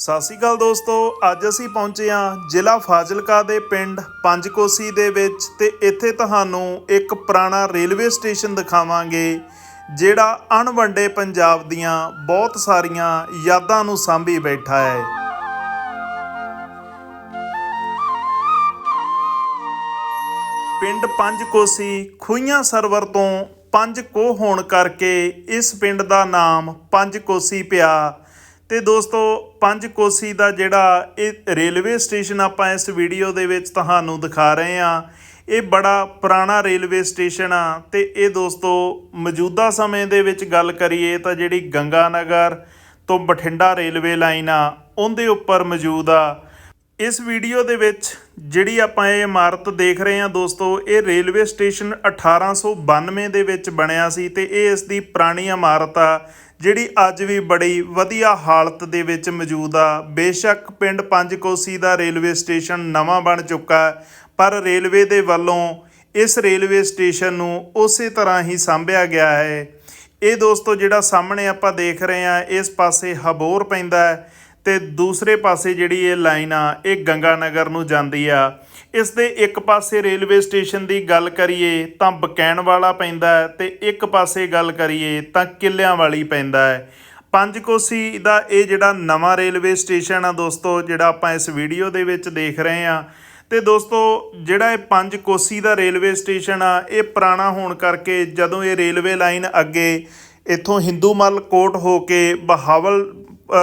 ਸਤਿ ਸ਼੍ਰੀ ਅਕਾਲ ਦੋਸਤੋ, ਅੱਜ ਅਸੀਂ ਪਹੁੰਚੇ ਹਾਂ ਜ਼ਿਲ੍ਹਾ ਫਾਜ਼ਿਲਕਾ ਦੇ ਪਿੰਡ ਪੰਜਕੋਸੀ ਦੇ ਵਿੱਚ ਤੇ ਇੱਥੇ ਤੁਹਾਨੂੰ ਇੱਕ ਪੁਰਾਣਾ ਰੇਲਵੇ ਸਟੇਸ਼ਨ ਦਿਖਾਵਾਂਗੇ, ਜਿਹੜਾ ਅਣਵੰਡੇ ਪੰਜਾਬ ਦੀਆਂ ਬਹੁਤ ਸਾਰੀਆਂ ਯਾਦਾਂ ਨੂੰ ਸਾਂਭੀ ਬੈਠਾ ਹੈ। ਪਿੰਡ ਪੰਜਕੋਸੀ ਖੂਈਆਂ ਸਰਵਰ ਤੋਂ ਪੰਜ ਕੋ ਹੋਣ ਕਰਕੇ ਇਸ ਪਿੰਡ ਦਾ ਨਾਮ ਪੰਜ ਕੋਸੀ ਪਿਆ। ਤੇ ਦੋਸਤੋ, ਪੰਜ ਕੋਸੀ ਦਾ ਜਿਹੜਾ ਇਹ ਰੇਲਵੇ ਸਟੇਸ਼ਨ ਆਪਾਂ ਇਸ ਵੀਡੀਓ ਦੇ ਵਿੱਚ ਤੁਹਾਨੂੰ ਦਿਖਾ ਰਹੇ ਹਾਂ। ਇਹ ਬੜਾ ਪੁਰਾਣਾ ਰੇਲਵੇ ਸਟੇਸ਼ਨ ਆ ਤੇ ਇਹ ਦੋਸਤੋ, ਮੌਜੂਦਾ ਸਮੇਂ ਦੇ ਵਿੱਚ ਗੱਲ ਕਰੀਏ ਤਾਂ ਜਿਹੜੀ ਗੰਗਾ ਨਗਰ ਤੋਂ ਬਠਿੰਡਾ ਰੇਲਵੇ ਲਾਈਨ ਆ, ਉਹਦੇ ਉੱਪਰ ਮੌਜੂਦ ਆ। ਇਸ ਵੀਡੀਓ ਦੇ ਵਿੱਚ ਜਿਹੜੀ ਆਪਾਂ ਇਹ ਇਮਾਰਤ ਦੇਖ ਰਹੇ ਹਾਂ ਦੋਸਤੋ, ਇਹ ਰੇਲਵੇ ਸਟੇਸ਼ਨ 1892 ਦੇ ਵਿੱਚ ਬਣਿਆ ਸੀ ਤੇ ਇਹ ਇਸ ਦੀ ਪੁਰਾਣੀ ਇਮਾਰਤ ਆ ਜਿਹੜੀ ਅੱਜ ਵੀ ਬੜੀ ਵਧੀਆ ਹਾਲਤ ਦੇ ਵਿੱਚ ਮੌਜੂਦ ਆ। ਬੇਸ਼ੱਕ ਪਿੰਡ ਪੰਜ ਕੋਸੀ ਦਾ ਰੇਲਵੇ ਸਟੇਸ਼ਨ ਨਵਾਂ ਬਣ ਚੁੱਕਾ ਪਰ ਰੇਲਵੇ ਦੇ ਵੱਲੋਂ ਇਸ ਰੇਲਵੇ ਸਟੇਸ਼ਨ ਨੂੰ ਉਸੇ ਤਰ੍ਹਾਂ ਹੀ ਸਾਂਭਿਆ ਗਿਆ ਹੈ। ਇਹ ਦੋਸਤੋ, ਜਿਹੜਾ ਸਾਹਮਣੇ ਆਪਾਂ ਦੇਖ ਰਹੇ ਹਾਂ, ਇਸ ਪਾਸੇ ਹਬੋਰ ਪੈਂਦਾ ਹੈ। ਤੇ ਦੂਸਰੇ ਪਾਸੇ ਜਿਹੜੀ ਇਹ ਲਾਈਨ ਆ, ਇਹ ਗੰਗਾ ਨਗਰ ਨੂੰ ਜਾਂਦੀ ਆ। ਇਸ ਦੇ ਇੱਕ ਪਾਸੇ ਰੇਲਵੇ ਸਟੇਸ਼ਨ ਦੀ ਗੱਲ ਕਰੀਏ ਤਾਂ ਬਕੈਣ ਵਾਲਾ ਪੈਂਦਾ ਹੈ ਤੇ ਇੱਕ ਪਾਸੇ ਗੱਲ ਕਰੀਏ ਤਾਂ ਕਿੱਲਿਆਂ ਵਾਲੀ ਪੈਂਦਾ ਹੈ। ਪੰਜ ਕੋਸੀ ਦਾ ਇਹ ਜਿਹੜਾ ਨਵਾਂ ਰੇਲਵੇ ਸਟੇਸ਼ਨ ਆ ਦੋਸਤੋ, ਜਿਹੜਾ ਆਪਾਂ ਇਸ ਵੀਡੀਓ ਦੇ ਵਿੱਚ ਦੇਖ ਰਹੇ ਆ। ਤੇ ਦੋਸਤੋ, ਜਿਹੜਾ ਇਹ ਪੰਜ ਕੋਸੀ ਦਾ ਰੇਲਵੇ ਸਟੇਸ਼ਨ ਆ, ਇਹ ਪੁਰਾਣਾ ਹੋਣ ਕਰਕੇ ਜਦੋਂ ਇਹ ਰੇਲਵੇ ਲਾਈਨ ਅੱਗੇ ਇੱਥੋਂ ਹਿੰਦੂਮਲ ਕੋਟ ਹੋ ਕੇ ਬਹਾਵਲ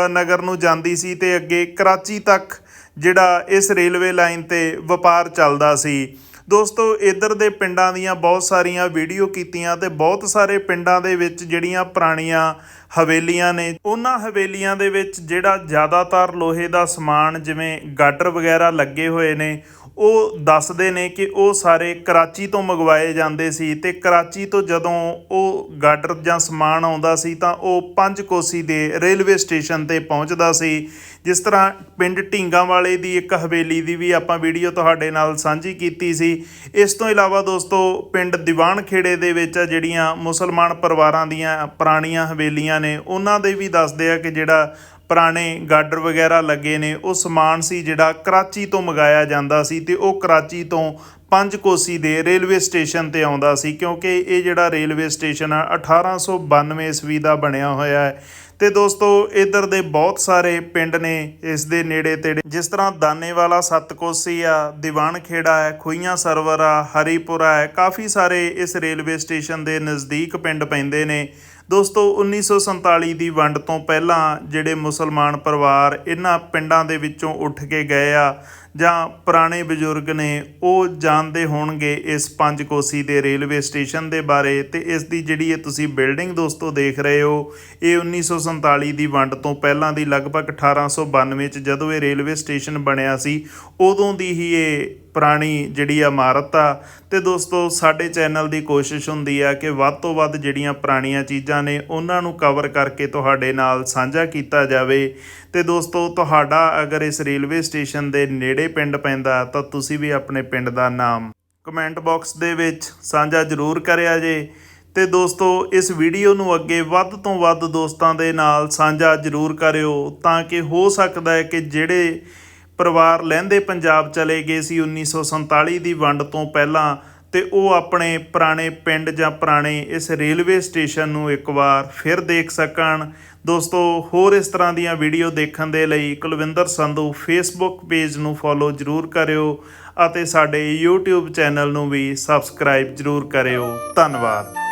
ਨਗਰ ਨੂੰ ਜਾਂਦੀ ਸੀ ਤੇ ਅੱਗੇ ਕਰਾਚੀ ਤੱਕ ਜਿਹੜਾ ਇਸ ਰੇਲਵੇ ਲਾਈਨ ਤੇ ਵਪਾਰ ਚੱਲਦਾ ਸੀ। ਦੋਸਤੋ, ਇੱਧਰ ਦੇ ਪਿੰਡਾਂ ਦੀਆਂ ਬਹੁਤ ਸਾਰੀਆਂ ਵੀਡੀਓ ਕੀਤੀਆਂ ਤੇ ਬਹੁਤ ਸਾਰੇ ਪਿੰਡਾਂ ਦੇ ਵਿੱਚ ਜਿਹੜੀਆਂ ਪੁਰਾਣੀਆਂ ਹਵੇਲੀਆਂ ਨੇ, ਉਹਨਾਂ ਹਵੇਲੀਆਂ ਦੇ ਵਿੱਚ ਜਿਹੜਾ ਜ਼ਿਆਦਾਤਰ ਲੋਹੇ ਦਾ ਸਮਾਨ ਜਿਵੇਂ ਗਾਡਰ ਵਗੈਰਾ ਲੱਗੇ ਹੋਏ ਨੇ ਉਹ ਦੱਸਦੇ ਨੇ ਕਿ ਉਹ ਸਾਰੇ ਕਰਾਚੀ ਤੋਂ ਮੰਗਵਾਏ ਜਾਂਦੇ ਸੀ ਤੇ ਕਰਾਚੀ ਤੋਂ ਜਦੋਂ ਉਹ ਗਾਡਰ ਜਾਂ ਸਮਾਨ ਆਉਂਦਾ ਸੀ ਤਾਂ ਉਹ ਪੰਜ ਕੋਸੀ ਦੇ ਰੇਲਵੇ ਸਟੇਸ਼ਨ ਤੇ ਪਹੁੰਚਦਾ ਸੀ। ਜਿਸ ਤਰ੍ਹਾਂ ਪਿੰਡ ਢੀਂਗਾ ਵਾਲੇ ਦੀ ਇੱਕ ਹਵੇਲੀ ਦੀ ਵੀ ਆਪਾਂ ਵੀਡੀਓ ਤੁਹਾਡੇ ਨਾਲ ਸਾਂਝੀ ਕੀਤੀ ਸੀ। ਇਸ ਤੋਂ ਇਲਾਵਾ ਦੋਸਤੋ, ਪਿੰਡ ਦੀਵਾਨ ਖੇੜੇ ਦੇ ਵਿੱਚ ਜਿਹੜੀਆਂ ਮੁਸਲਮਾਨ ਪਰਿਵਾਰਾਂ ਦੀਆਂ ਪੁਰਾਣੀਆਂ ਹਵੇਲੀਆਂ ਨੇ, ਉਹਨਾਂ ਦੇ ਵੀ ਦੱਸਦੇ ਆ ਕਿ ਜਿਹੜਾ ਪੁਰਾਣੇ ਗਾਡਰ ਵਗੈਰਾ ਲੱਗੇ ਨੇ, ਉਹ ਸਮਾਨ ਸੀ ਜਿਹੜਾ ਕਰਾਚੀ ਤੋਂ ਮੰਗਾਇਆ ਜਾਂਦਾ ਸੀ ਤੇ ਉਹ ਕਰਾਚੀ ਤੋਂ ਪੰਜ ਕੋਸੀ ਦੇ ਰੇਲਵੇ ਸਟੇਸ਼ਨ ਤੇ ਆਉਂਦਾ ਸੀ, ਕਿਉਂਕਿ ਇਹ ਜਿਹੜਾ ਰੇਲਵੇ ਸਟੇਸ਼ਨ ਆ 1892 ਈਸਵੀ ਦਾ ਬਣਿਆ ਹੋਇਆ ਹੈ। ਤੇ ਦੋਸਤੋ, ਇਧਰ ਦੇ ਬਹੁਤ ਸਾਰੇ ਪਿੰਡ ਨੇ ਇਸ ਦੇ ਨੇੜੇ ਤੇੜੇ। ਜਿਸ ਤਰ੍ਹਾਂ ਦਾਨੇਵਾਲਾ ਸਤਕੋਸੀ ਆ ਦੀਵਾਨ ਖੇੜਾ ਹੈ, ਖੁਈਆਂ ਸਰਵਰ ਆ, ਹਰੀਪੁਰਾ ਹੈ, ਕਾਫੀ ਸਾਰੇ ਇਸ ਰੇਲਵੇ ਸਟੇਸ਼ਨ ਦੇ ਨਜ਼ਦੀਕ ਪਿੰਡ ਪੈਂਦੇ ਨੇ। ਦੋਸਤੋ 1947 ਦੀ ਵੰਡ ਤੋਂ ਪਹਿਲਾਂ ਜਿਹੜੇ ਮੁਸਲਮਾਨ ਪਰਿਵਾਰ ਇਹਨਾਂ ਪਿੰਡਾਂ ਦੇ ਵਿੱਚੋਂ ਉੱਠ ਕੇ ਗਏ ਆ ਜਾਂ ਪੁਰਾਣੇ ਬਜ਼ੁਰਗ ਨੇ ਉਹ ਜਾਣਦੇ ਹੋਣਗੇ ਇਸ ਪੰਜ ਕੋਸੀ ਦੇ ਰੇਲਵੇ ਸਟੇਸ਼ਨ ਦੇ ਬਾਰੇ ਤੇ ਇਸ ਦੀ ਜਿਹੜੀ ਇਹ ਤੁਸੀਂ ਬਿਲਡਿੰਗ ਦੋਸਤੋ ਦੇਖ ਰਹੇ ਹੋ, ਇਹ 1947 ਦੀ ਵੰਡ ਤੋਂ ਪਹਿਲਾਂ ਦੀ ਲਗਭਗ 1892 ਚ ਜਦੋਂ ਇਹ ਰੇਲਵੇ ਸਟੇਸ਼ਨ ਬਣਿਆ ਸੀ, ਉਦੋਂ ਦੀ ਹੀ ਇਹ ਪੁਰਾਣੀ ਜਿਹੜੀ ਇਮਾਰਤ ਆ। ਤੇ ਦੋਸਤੋ, ਸਾਡੇ ਚੈਨਲ ਦੀ ਕੋਸ਼ਿਸ਼ ਹੁੰਦੀ ਆ ਕਿ ਵੱਧ ਤੋਂ ਵੱਧ ਜਿਹੜੀਆਂ ਪੁਰਾਣੀਆਂ ਚੀਜ਼ਾਂ ਨੇ, ਉਹਨਾਂ ਨੂੰ ਕਵਰ ਕਰਕੇ ਤੁਹਾਡੇ ਨਾਲ ਸਾਂਝਾ ਕੀਤਾ ਜਾਵੇ। ਤੇ ਦੋਸਤੋ, ਤੁਹਾਡਾ ਅਗਰ ਇਸ ਰੇਲਵੇ ਸਟੇਸ਼ਨ ਦੇ ਨੇੜੇ ਪਿੰਡ ਪੈਂਦਾ, ਤਾਂ ਤੁਸੀਂ ਵੀ ਆਪਣੇ ਪਿੰਡ ਦਾ ਨਾਮ ਕਮੈਂਟ ਬਾਕਸ ਦੇ ਵਿੱਚ ਸਾਂਝਾ ਜ਼ਰੂਰ ਕਰਿਆ ਜੇ। ਤੇ ਦੋਸਤੋ, ਇਸ ਵੀਡੀਓ ਨੂੰ ਅੱਗੇ ਵੱਧ ਤੋਂ ਵੱਧ ਦੋਸਤਾਂ ਦੇ ਨਾਲ ਸਾਂਝਾ ਜ਼ਰੂਰ ਕਰਿਓ, ਤਾਂ ਕਿ ਹੋ ਸਕਦਾ ਹੈ ਕਿ ਜਿਹੜੇ ਪਰਿਵਾਰ ਲਹਿੰਦੇ ਪੰਜਾਬ ਚਲੇ ਗਏ ਸੀ 1947 ਦੀ ਵੰਡ ਤੋਂ ਪਹਿਲਾਂ ਤੇ ਉਹ ਆਪਣੇ ਪੁਰਾਣੇ ਪਿੰਡ ਜਾਂ ਪੁਰਾਣੇ ਇਸ ਰੇਲਵੇ ਸਟੇਸ਼ਨ ਨੂੰ ਇੱਕ ਵਾਰ ਫਿਰ ਦੇਖ ਸਕਣ। ਦੋਸਤੋ, ਹੋਰ ਇਸ ਤਰ੍ਹਾਂ ਦੀਆਂ ਵੀਡੀਓ ਦੇਖਣ ਦੇ ਲਈ ਕੁਲਵਿੰਦਰ ਸੰਧੂ ਫੇਸਬੁੱਕ ਪੇਜ ਨੂੰ ਫੋਲੋ ਜ਼ਰੂਰ ਕਰਿਓ ਅਤੇ ਸਾਡੇ YouTube ਚੈਨਲ ਨੂੰ ਵੀ ਸਬਸਕ੍ਰਾਈਬ ਜ਼ਰੂਰ ਕਰਿਓ। ਧੰਨਵਾਦ।